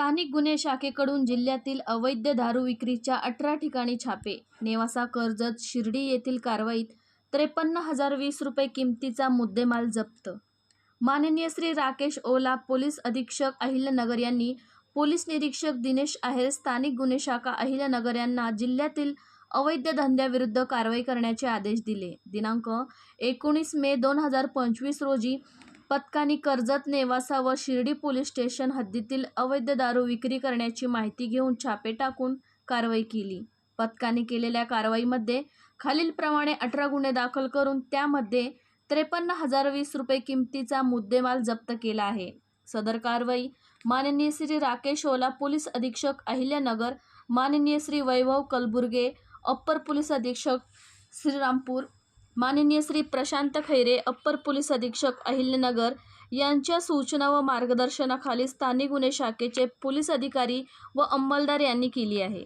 स्थानिक गुन्हे शाखेकडून जिल्ह्यातील अवैध दारू विक्रीच्या अठरा ठिकाणी छापे. नेवासा कर्जत शिर्डी येथील कारवाईत त्रेपन्न हजार वीस रुपये किमतीचा मुद्देमाल जप्त. माननीय श्री राकेश ओला पोलीस अधीक्षक अहिल्यानगर यांनी पोलीस निरीक्षक दिनेश आहेर स्थानिक गुन्हे शाखा अहिल्यानगर यांना जिल्ह्यातील अवैध धंद्याविरुद्ध कारवाई करण्याचे आदेश दिले. दिनांक एकोणीस मे दोन हजार पंचवीस रोजी पथकाने कर्जत नेवासा व शिर्डी पोलीस स्टेशन हद्दीतील अवैध दारू विक्री करण्याची माहिती घेऊन छापे टाकून कारवाई केली. पथकाने केलेल्या कारवाईमध्ये खालीलप्रमाणे अठरा गुन्हे दाखल करून त्यामध्ये त्रेपन्न हजार वीस रुपये किमतीचा मुद्देमाल जप्त केला आहे. सदर कारवाई माननीय श्री राकेश ओला पोलीस अधीक्षक अहिल्यानगर माननीय श्री वैभव कलबुर्गे अप्पर पोलीस अधीक्षक श्रीरामपूर माननीय श्री प्रशांत खैरे अप्पर पोलीस अधीक्षक अहिल्यनगर यांच्या सूचना व मार्गदर्शनाखाली स्थानिक गुन्हे शाखेचे पोलीस अधिकारी व अंमलदार यांनी केली आहे.